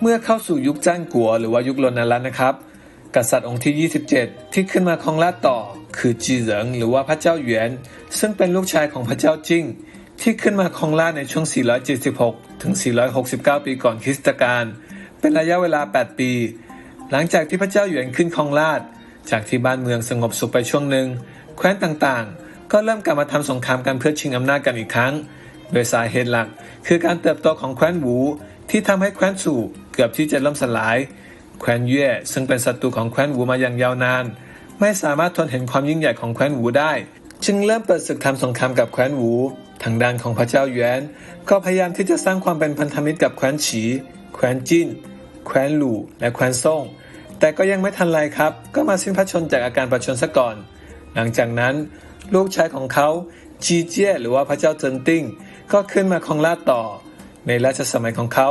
เมื่อเข้าสู่ยุคจ้านกัวหรือว่ายุคลนแล้วนะครับ กษัตริย์องค์ที่ 27 ที่ขึ้นมาครองราชต่อ คือจีเหริงหรือว่าพระเจ้าหยวนซึ่งเป็นลูกชายของพระเจ้าจิ้งที่ขึ้นมาครองราชในช่วง 476 ถึง 469 ปีก่อนคริสตกาลเป็นระยะเวลา 8 ปี หลังจากที่พระเจ้าหยวนขึ้นครองราช จากที่บ้านเมืองสงบสุขไปช่วงหนึ่งแคว้นต่างๆ ก็เริ่มกลับมาทำสงครามกันเพื่อชิงอำนาจกันอีกครั้ง โดยสาเหตุหลักคือการเติบโตของแคว้นหวู ที่ทำให้แคว้นสู่เกือบที่จะล่มสลาย แคว้นเย่ซึ่งเป็นศัตรูของแคว้นหวูมาอย่างยาวนาน ไม่สามารถทนเห็นความยิ่งใหญ่ของแคว้นหวูได้ จึงเริ่มเปิดศึกทำสงครามกับแคว้นหวูทางด้านของพระเจ้าหยวนก็พยายามที่จะสร้างความเป็นพันธมิตรกับแคว้นฉี แคว้นจิ้น แคว้นหลู่และแคว้นซ่ง แต่ก็ยังไม่ทันไรครับ ก็มาสิ้นพระชนจากอาการประชนซะก่อน หลังจากนั้น ลูกชายของเขาจีเจี้ยหรือว่าพระเจ้าเจินติ้ง ก็ขึ้นมาครองราชต่อ ในราชสมัยของเขา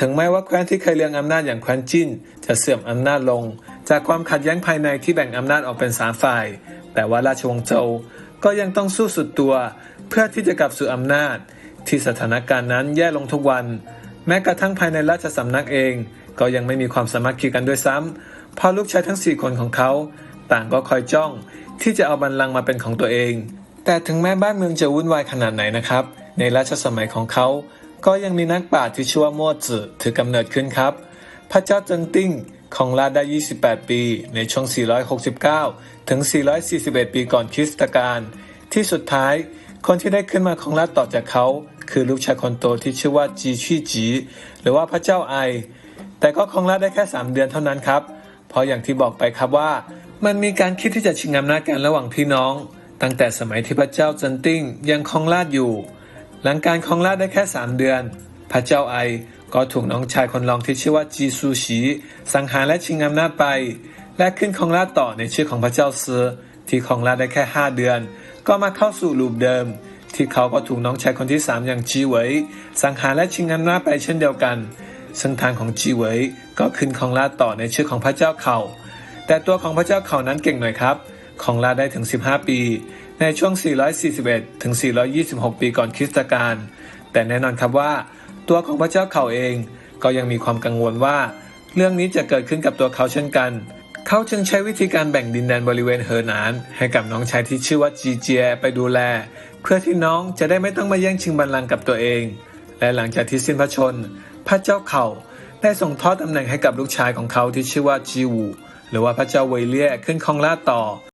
ถึงแม้ว่าแคว้นที่เคยเรืองอำนาจอย่างแคว้นจิ้น จะเสื่อมอำนาจลง จากความขัดแย้งภายในที่แบ่งอำนาจออกเป็นสามฝ่าย แต่ว่าราชวงศ์โจวก็ยังต้องสู้สุดตัว เพื่อที่จะกลับสู่อำนาจ ที่สถานการณ์นั้นแย่ลงทุกวัน แม้กระทั่งภายในราชสำนักเอง ก็ยังไม่มีความสามัคคีกันด้วยซ้ำเพราะลูกชายทั้ง4คนของเขา ต่างก็คอยจ้องที่จะเอาบัลลังก์มาเป็นของตัวเองแต่ถึงแม้บ้านเมืองจะวุ่นวายขนาดไหนนะครับ ในราชสมัยของเขา ก็ยังมีนักปราชญ์ที่ชื่อว่าโมจือถือกำเนิดขึ้นครับ พระเจ้าเจินติ้งของราชได้ 28 ปี ในช่วง 469 ถึง 441 ปีก่อนคริสตกาล ที่สุดท้าย คนที่ได้ขึ้นมาของราชต่อจากเขา คือลูกชายคนโตที่ชื่อว่าจีชี่จี หรือว่าพระเจ้าไอ แต่ก็ครองราชได้แค่ 3 เดือนเท่านั้นครับ เพราะอย่างที่บอกไปครับว่า มันมีการคิดที่จะชิงอำนาจกันระหว่างพี่น้อง ตั้งแต่สมัยที่พระเจ้าเจินติ้งยังครองราชอยู่ หลังการครองราชได้แค่ 3 เดือน พระเจ้าไอก็ถูกน้องชายคนรองที่ชื่อว่าจีซูชีสังหารและชิงอำนาจไป และขึ้นครองราชต่อในชื่อของพระเจ้าเซอที่ครองราชได้แค่ 5 เดือน ก็มาเข้าสู่ลูปเดิม ที่เขาก็ถูกน้องชายคนที่ 3 อย่างจีเหวยสังหารและชิงอำนาจไปเช่นเดียวกัน ซึ่งทางของจีเหวยก็ขึ้นครองราชต่อในชื่อของพระเจ้าเขาแต่ตัวของพระเจ้าเขานั้นเก่งหน่อยครับของราชได้ถึง 15 ปี ในช่วง 441 ถึง 426 ปีก่อนคริสตกาล แต่แน่นอนครับว่า ตัวของพระเจ้าเขาเองก็ยังมีความกังวลว่า เรื่องนี้จะเกิดขึ้นกับตัวเขาเช่นกัน เขาจึงใช้วิธีการแบ่งดินแดนบริเวณเฮอหนาน ให้กับน้องชายที่ชื่อว่าจีเจียไปดูแล เพื่อที่น้องจะได้ไม่ต้องมาแย่งชิงบัลลังก์กับตัวเอง และหลังจากที่สิ้นพระชนม์พระเจ้าเขาได้ส่งทอดตำแหน่งให้กับลูกชายของเขาที่ชื่อว่าจีวูหรือว่าพระเจ้าเวเลียขึ้นครองราชต่อ